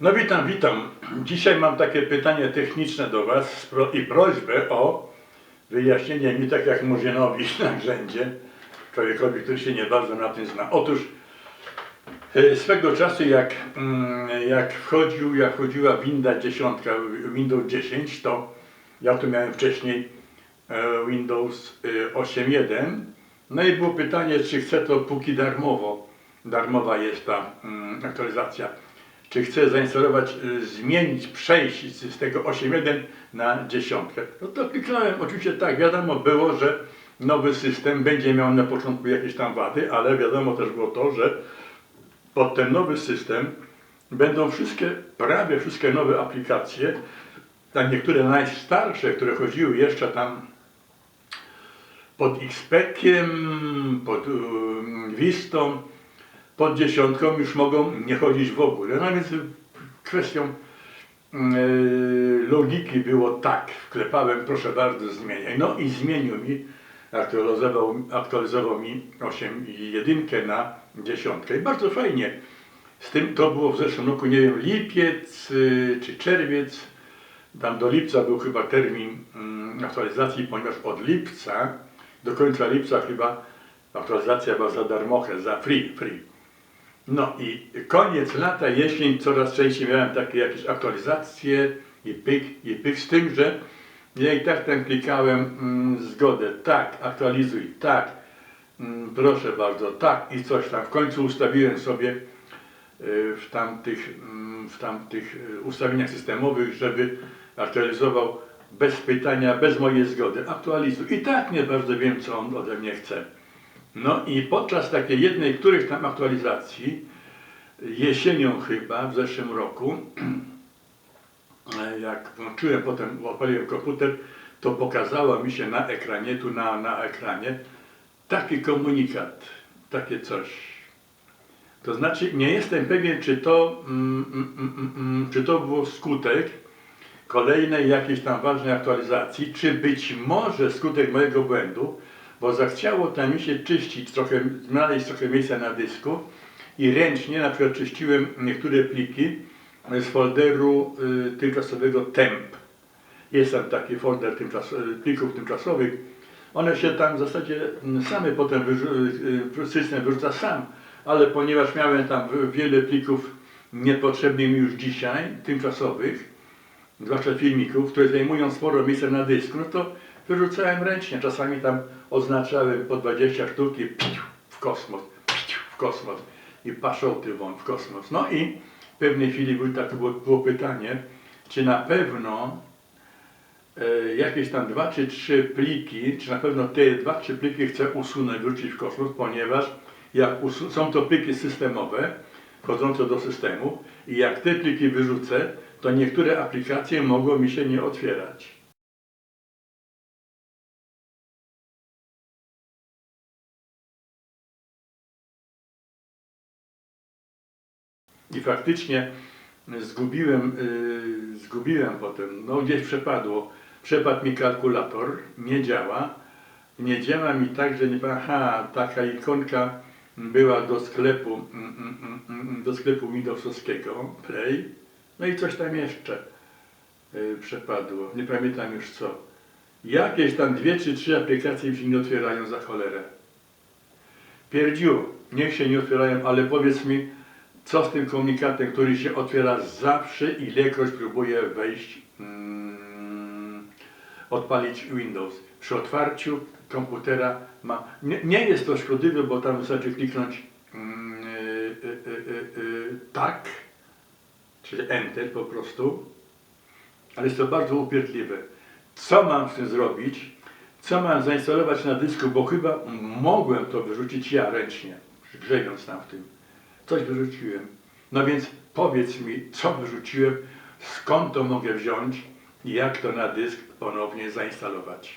No witam, witam. Dzisiaj mam takie pytanie techniczne do Was i prośbę o wyjaśnienie mi, tak jak Murzynowi na grzędzie, człowiekowi, który się nie bardzo na tym zna. Otóż e, swego czasu jak, mm, jak wchodził, jak wchodziła winda dziesiątka, Windows 10, to ja tu miałem wcześniej e, Windows e, 8.1, no i było pytanie, czy chcę to póki darmowo, darmowa jest ta mm, aktualizacja, czy chcę zainstalować, y, zmienić, przejść z, tego 8.1 na dziesiątkę. No to kliknąłem, oczywiście tak, wiadomo było, że nowy system będzie miał na początku jakieś tam wady, ale wiadomo też było to, że pod ten nowy system będą wszystkie, prawie wszystkie nowe aplikacje, tam niektóre najstarsze, które chodziły jeszcze tam pod XP-kiem, pod um, Vistą, pod dziesiątką już mogą nie chodzić w ogóle. No więc kwestią yy, logiki było tak, wklepałem, proszę bardzo, zmieniaj. No i zmienił mi, aktualizował, aktualizował mi 8 i jedynkę na dziesiątkę. I bardzo fajnie. Z tym to było w zeszłym roku, nie wiem, lipiec yy, czy czerwiec. Tam do lipca był chyba termin mm, aktualizacji, ponieważ od lipca do końca lipca chyba aktualizacja była za darmochę, za free, free. No i koniec lata, jesień, coraz częściej miałem takie jakieś aktualizacje i pyk, i pyk, z tym, że ja i tak tam klikałem mm, zgodę, tak, aktualizuj, tak, mm, proszę bardzo, tak i coś tam. W końcu ustawiłem sobie y, w tamtych, mm, w tamtych y, ustawieniach systemowych, żeby aktualizował bez pytania, bez mojej zgody. Aktualizuj. I tak nie bardzo wiem, co on ode mnie chce. No i podczas takiej jednej, których tam aktualizacji, jesienią chyba, w zeszłym roku, jak włączyłem potem, odpaliłem komputer, to pokazało mi się na ekranie, tu na, na ekranie, taki komunikat, takie coś. To znaczy, nie jestem pewien, czy to, mm, mm, mm, mm, czy to było skutek kolejnej jakiejś tam ważnej aktualizacji, czy być może skutek mojego błędu, bo zachciało tam mi się czyścić trochę, znaleźć trochę miejsca na dysku i ręcznie na przykład czyściłem niektóre pliki z folderu y, tymczasowego temp. Jest tam taki folder tymczas, plików tymczasowych. One się tam w zasadzie mm, same potem wyrzu- y, y, system wyrzuca sam, ale ponieważ miałem tam wiele plików niepotrzebnych mi już dzisiaj, tymczasowych, zwłaszcza filmików, które zajmują sporo miejsca na dysku, no to wyrzucałem ręcznie. Czasami tam oznaczałem po 20 sztuk i pciu, w kosmos, w kosmos i paszoty won w kosmos. No i w pewnej chwili było, tak, było, było pytanie, czy na pewno e, jakieś tam dwa czy trzy pliki, czy na pewno te dwa, trzy pliki chcę usunąć, wrócić w kosmos, ponieważ jak są to pliki systemowe, wchodzące do systemu i jak te pliki wyrzucę, to niektóre aplikacje mogą mi się nie otwierać. I faktycznie zgubiłem, y, zgubiłem potem, no gdzieś przepadło, przepadł mi kalkulator, nie działa. Nie działa mi tak, że nie aha, taka ikonka była do sklepu, mm, mm, mm, do sklepu Windowsowskiego, Play, no i coś tam jeszcze y, przepadło, nie pamiętam już co. Jakieś tam dwie czy trzy aplikacje mi się nie otwierają za cholerę. Pierdziu, niech się nie otwierają, ale powiedz mi, co z tym komunikatem, który się otwiera zawsze, ilekroć próbuję wejść, mm, odpalić Windows. Przy otwarciu komputera ma. Nie, nie jest to szkodliwe, bo tam wystarczy kliknąć mm, y, y, y, y, y, tak, czyli Enter po prostu, ale jest to bardzo upierdliwe. Co mam z tym zrobić? Co mam zainstalować na dysku, bo chyba mogłem to wyrzucić ja ręcznie, grzebiąc tam w tym. Coś wyrzuciłem. No więc powiedz mi, co wyrzuciłem, skąd to mogę wziąć i jak to na dysk ponownie zainstalować.